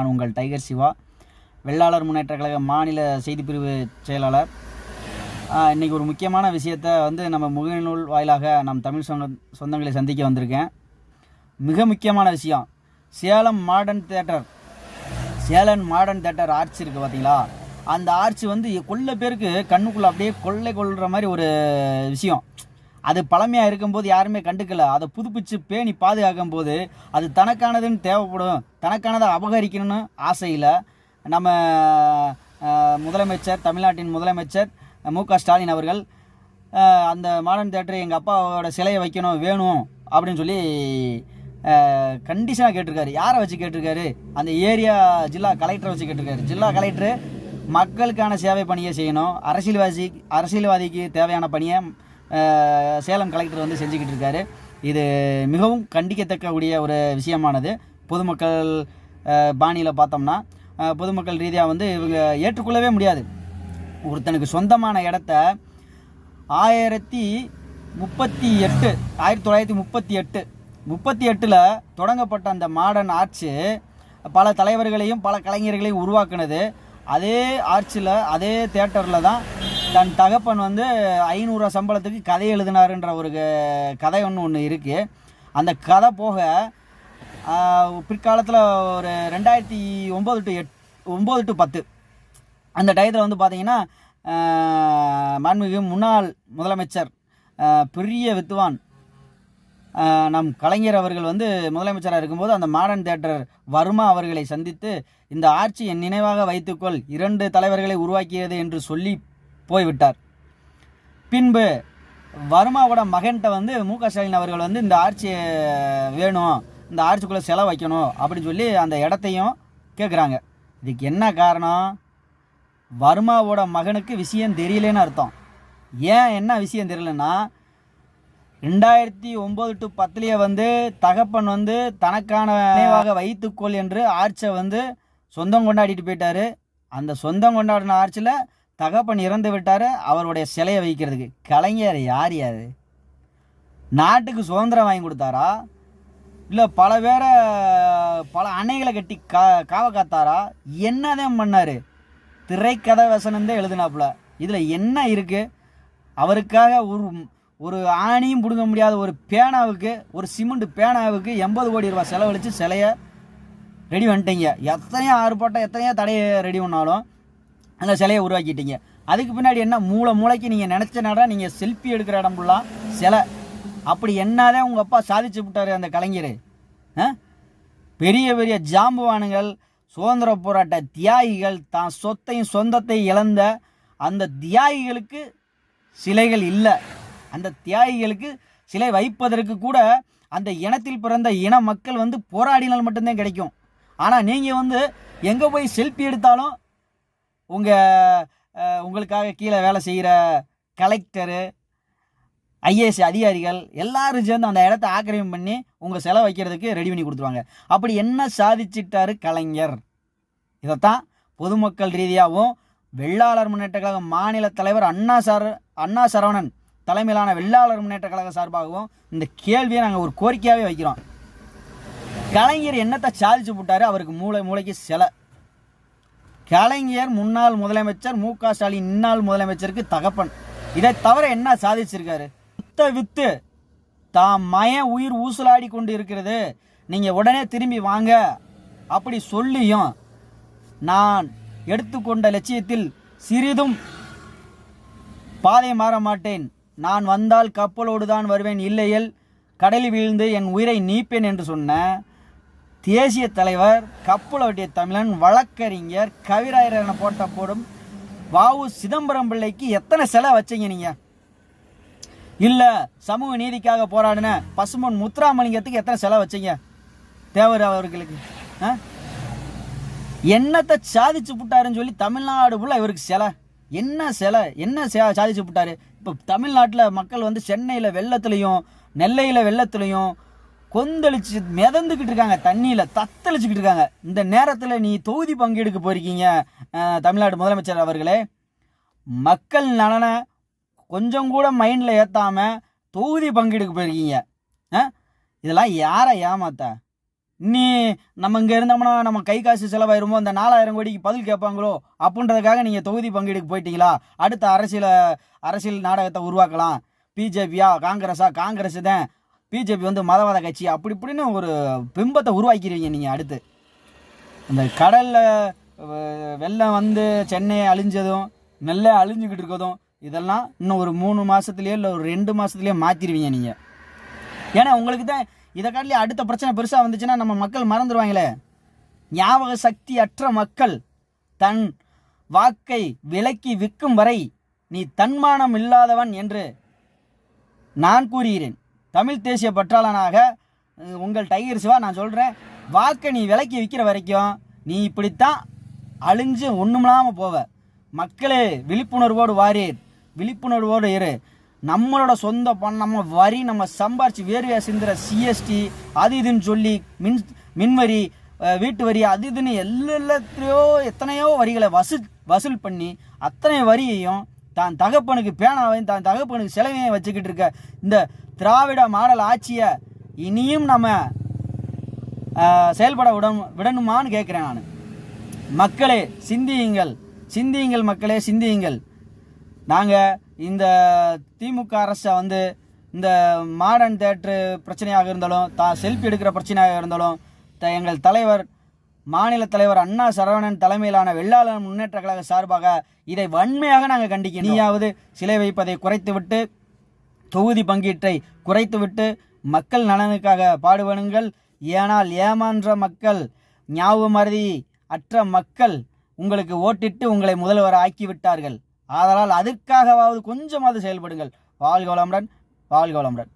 நான் உங்கள் டைகர் சிவா வெள்ளாளர் முன்னேற்ற கழக மாநில செய்திப்பிரிவு செயலாளர். இன்றைக்கி இன்னைக்கு ஒரு முக்கியமான விஷயத்தை வந்து நம்ம முகநூல் வாயிலாக நம் தமிழ் சொந்த சொந்தங்களை சந்திக்க வந்திருக்கேன். மிக முக்கியமான விஷயம் Salem modern theatre Salem modern theatre arch இருக்குது பார்த்தீங்களா அந்த ஆர்ச் வந்து கொள்ள பேருக்கு கண்ணுக்குள்ளே அப்படியே கொள்ளை கொள்கிற மாதிரி ஒரு விஷயம். அது பழமையாக இருக்கும்போது யாருமே கண்டுக்கல. அதை புதுப்பிச்சு பேணி பாதுகாக்கும் போது அது தனக்கானதுன்னு தேவைப்படும். தனக்கானதை அபகரிக்கணும்னு ஆசையில் நம்ம முதலமைச்சர் தமிழ்நாட்டின் முதலமைச்சர் மு க ஸ்டாலின் அவர்கள் அந்த மாடர்ன் தேட்டரை எங்கள் அப்பாவோட சிலையை வைக்கணும் வேணும் அப்படின்னு சொல்லி கண்டிஷனாக கேட்டிருக்காரு. யாரை வச்சு கேட்டிருக்காரு? அந்த ஏரியா ஜில்லா கலெக்டரை வச்சு கேட்டிருக்காரு. ஜில்லா கலெக்டரு மக்களுக்கான சேவை பணியை செய்யணும். அரசியல்வாதி அரசியல்வாதிக்கு தேவையான பணியை சேலம் கலெக்டர் வந்து செஞ்சுக்கிட்டு இருக்காரு. இது மிகவும் கண்டிக்கத்தக்கக்கூடிய ஒரு விஷயமானது. பொதுமக்கள் பாணியில் பார்த்தோம்னா பொதுமக்கள் ரீதியாக வந்து இவங்க ஏற்றுக்கொள்ளவே முடியாது. ஒருத்தனுக்கு சொந்தமான இடத்த ஆயிரத்தி முப்பத்தி எட்டு ஆயிரத்தி தொள்ளாயிரத்தி முப்பத்தி எட்டு முப்பத்தி எட்டில் தொடங்கப்பட்ட அந்த மாடர்ன் ஆர்ச்சு பல தலைவர்களையும் பல கலைஞர்களையும் உருவாக்குனது. அதே ஆர்ச்சில் அதே தேட்டரில் தான் தன் தகப்பன் வந்து ஐநூறுரூவா சம்பளத்துக்கு கதை எழுதினாருன்ற ஒரு கதை ஒன்று ஒன்று இருக்குது அந்த கதை போக பிற்காலத்தில் ஒரு ரெண்டாயிரத்தி ஒம்பது டு எட் ஒம்பது டு பத்து. அந்த டயத்தில் வந்து பார்த்தீங்கன்னா மாண்புமிகு முன்னாள் முதலமைச்சர் பெரிய வித்துவான் நம் கலைஞர் அவர்கள் வந்து முதலமைச்சராக இருக்கும்போது அந்த மாடர்ன் தேட்டர் வர்மா அவர்களை சந்தித்து இந்த ஆட்சி என் நினைவாக வைத்துக்கொள் இரண்டு தலைவர்களை உருவாக்கியது என்று சொல்லி போய்விட்டார். பின்பு வர்மாவோட மகன்கிட்ட வந்து மு க ஸ்டாலின் அவர்கள் வந்து இந்த ஆட்சி வேணும் இந்த ஆட்சிக்குள்ளே செலவு வைக்கணும் அப்படின்னு சொல்லி அந்த இடத்தையும் கேட்குறாங்க இதுக்கு என்ன காரணம்? வர்மாவோட மகனுக்கு விஷயம் தெரியலன்னு அர்த்தம். ஏன் என்ன விஷயம் தெரியலன்னா ரெண்டாயிரத்தி ஒம்பது டு பத்துலேயே வந்து தகப்பன் வந்து தனக்கான நினைவாக வைத்துக்கொள் என்று ஆர்ச்சை வந்து சொந்தம் கொண்டாடிட்டு போயிட்டாரு. அந்த சொந்தம் கொண்டாடின ஆர்ச்சில் தகப்பன் இறந்து விட்டார் அவருடைய சிலையை வைக்கிறதுக்கு. கலைஞர் யார் யார்? நாட்டுக்கு சுதந்திரம் வாங்கி கொடுத்தாரா? இல்லை பல பேரை பல அணைகளை கட்டி கா காவ காத்தாரா? என்னதான் பண்ணார்? திரைக்கதை வசனந்தே எழுதினாப்புல. இதில் என்ன இருக்குது அவருக்காக ஒரு ஒரு ஆணியும் பிடுங்க முடியாத ஒரு பேனாவுக்கு ஒரு சிமெண்ட் பேனாவுக்கு எண்பது கோடி ரூபாய் செலவழித்து சிலையை ரெடி பண்ணிட்டீங்க. எத்தனையோ ஆர்ப்பாட்டம் எத்தனையோ தடையை ரெடி பண்ணாலும் அந்த சிலையை உருவாக்கிட்டீங்க. அதுக்கு பின்னாடி என்ன? மூளை மூளைக்கு நீங்கள் நினச்ச நேரம் நீங்கள் செல்ஃபி எடுக்கிற இடம் ஃபுல்லாக சிலை. அப்படி என்னதான் உங்கள் அப்பா சாதிச்சு விட்டார் அந்த கலைஞர். ஆ? பெரிய பெரிய ஜாம்புவானுங்கள் சுதந்திர போராட்ட தியாகிகள் தான் சொத்தையும் சொந்தத்தை இழந்த அந்த தியாகிகளுக்கு சிலைகள் இல்லை. அந்த தியாகிகளுக்கு சிலை வைப்பதற்கு கூட அந்த இனத்தில் பிறந்த இன மக்கள் வந்து போராடினால் மட்டும்தான் கிடைக்கும். ஆனால் நீங்கள் வந்து எங்கே போய் செல்ஃபி எடுத்தாலும் உங்கள் உங்களுக்காக கீழே வேலை செய்கிற கலெக்டரு ஐஏஎஸ் அதிகாரிகள் எல்லாரும் சேர்ந்து அந்த இடத்த ஆக்கிரமிப்பு பண்ணி உங்கள் செலவு வைக்கிறதுக்கு ரெடி பண்ணி கொடுத்துருவாங்க. அப்படி என்ன சாதிச்சிட்டாரு கலைஞர்? இதைத்தான் பொதுமக்கள் ரீதியாகவும் வெள்ளாளர் முன்னேற்ற கழக மாநில தலைவர் அண்ணா சார் அண்ணா சரவணன் தலைமையிலான வெள்ளாளர் முன்னேற்ற கழக சார்பாகவும் இந்த கேள்வியை நாங்கள் ஒரு கோரிக்கையாகவே வைக்கிறோம். கலைஞர் என்னத்தை சாதிச்சு போட்டாரு? அவருக்கு மூளை மூளைக்கு சிலை. கலைஞர் முன்னாள் முதலமைச்சர் மு க ஸ்டாலின் இன்னாள் முதலமைச்சருக்கு தகப்பன். இதை தவிர என்ன சாதிச்சிருக்காரு? வித்த வித்து தாம் மய உயிர் ஊசலாடி கொண்டு இருக்கிறது நீங்கள் உடனே திரும்பி வாங்க. அப்படி சொல்லியும் நான் எடுத்துக்கொண்ட லட்சியத்தில் சிறிதும் பாதை மாற மாட்டேன். நான் வந்தால் கப்பலோடு தான் வருவேன். இல்லையேல் கடலில் வீழ்ந்து என் உயிரை நீப்பேன் என்று சொன்ன தேசிய தலைவர் கப்பலோட்டிய தமிழன் வழக்கறிஞர் கவிராயர் என போட்ட போடும் வாவு சிதம்பரம் பிள்ளைக்கு எத்தனை சிலை வச்சீங்க நீங்கள் இல்லை சமூக நீதிக்காக போராடின பசுமன் முத்துராமலிங்கத்துக்கு எத்தனை செலவு வச்சீங்க? தேவர் அவர்களுக்கு ஆ? என்னத்தை சாதிச்சு புட்டாருன்னு சொல்லி தமிழ்நாடு ஃபுல்லாக இவருக்கு சிலை. என்ன சிலை என்ன சாதிச்சு புட்டாரு? இப்போ தமிழ்நாட்டில் மக்கள் வந்து சென்னையில் வெள்ளத்துலையும் நெல்லையில் வெள்ளத்துலையும் கொந்தளிச்சு மிதந்துக்கிட்டு இருக்காங்க தண்ணியில் தத்தளிச்சுக்கிட்டு இருக்காங்க. இந்த நேரத்தில் நீ தொகுதி பங்கெடுக்க போயிருக்கீங்க தமிழ்நாடு முதலமைச்சர் அவர்களே. மக்கள் நலனை கொஞ்சம் கூட மைண்டில் ஏற்றாம தொகுதி பங்கெடுக்க போயிருக்கீங்க. ஆ? இதெல்லாம் யாரை ஏமாத்த? நீ நம்ம இங்கே இருந்தோம்னா நம்ம கை காசு செலவாயிருமோ? அந்த நாலாயிரம் கோடிக்கு பதில் கேட்பாங்களோ? அப்படின்றதுக்காக நீங்கள் தொகுதி பங்கீடுக்கு போயிட்டீங்களா? அடுத்த அரசியல அரசியல் நாடகத்தை உருவாக்கலாம். பிஜேபியா காங்கிரஸா? காங்கிரஸ் தான். பிஜேபி வந்து மதவாத கட்சி அப்படி இப்படின்னு ஒரு பிம்பத்தை உருவாக்கிடுவீங்க நீங்கள் அடுத்து. இந்த கடலில் வெள்ளம் வந்து சென்னை அழிஞ்சதும் நெல்லை அழிஞ்சுக்கிட்டு இருக்கதும் இதெல்லாம் இன்னும் ஒரு மூணு மாதத்துலேயோ இல்லை ஒரு ரெண்டு மாதத்துலேயோ மாற்றிடுவீங்க நீங்கள் ஏன்னா உங்களுக்கு தான் இதை காட்டிலே அடுத்த பிரச்சனை பெருசாக வந்துச்சுன்னா நம்ம மக்கள் மறந்துடுவாங்களே ஞாபக சக்தி அற்ற மக்கள் தன் வாக்கை விலக்கி விற்கும் வரை நீ தன்மானம் இல்லாதவன் என்று நான் கூறுகிறேன். தமிழ் தேசிய பற்றாளனாக உங்கள் டைகர் சிவா நான் சொல்கிறேன் வாக்கை நீ விலைக்கு விற்கிற வரைக்கும் நீ இப்படித்தான் அழிஞ்சு ஒன்றுமில்லாமல் போவ. மக்களே விழிப்புணர்வோடு வாரீர். விழிப்புணர்வோடு இரு. நம்மளோட சொந்த பணம் நம்ம வரி நம்ம சம்பாரிச்சு வேர்வையாக சிந்துற சிஎஸ்டி அது இதுன்னு சொல்லி மின் மின்வரி வீட்டு வரி அது இதுன்னு எல்லாத்திலையோ எத்தனையோ வரிகளை வசூல் வசூல் பண்ணி அத்தனை வரியையும் தான் தகப்பனுக்கு பேனாவையும் தான் தகப்பனுக்கு செலவையும் வச்சுக்கிட்டு இருக்க இந்த திராவிட மாடல் ஆட்சியை இனியும் நம்ம செயல்பட விட விடணுமான்னு கேட்குறேன் நான். மக்களே சிந்தியுங்கள். சிந்தியுங்கள் மக்களே சிந்தியுங்கள். நாங்கள் இந்த திமுக அரசை வந்து இந்த மாடர்ன் தேட்ரு பிரச்சனையாக இருந்தாலும் தா செல்ஃபி எடுக்கிற பிரச்சனையாக இருந்தாலும் த எங்கள் தலைவர் மாநில தலைவர் அண்ணா சரவணன் தலைமையிலான வெள்ளாளர் முன்னேற்ற கழக சார்பாக இதை வன்மையாக நாங்கள் கண்டிக்கிறோம் நீயாவது சிலை வைப்பதை குறைத்துவிட்டு தொகுதி பங்கீட்டை குறைத்துவிட்டு மக்கள் நலனுக்காக பாடுபடுங்கள். ஏனால் ஏமான்ற மக்கள் ஞாபக மருதி அற்ற மக்கள் உங்களுக்கு ஓட்டிட்டு உங்களை முதல்வர் ஆக்கிவிட்டார்கள். ஆதலால் அதற்காகவாவது கொஞ்சமாவது செயல்படுங்கள். வாழ்க வளமுடன் வாழ்க வளமுடன்.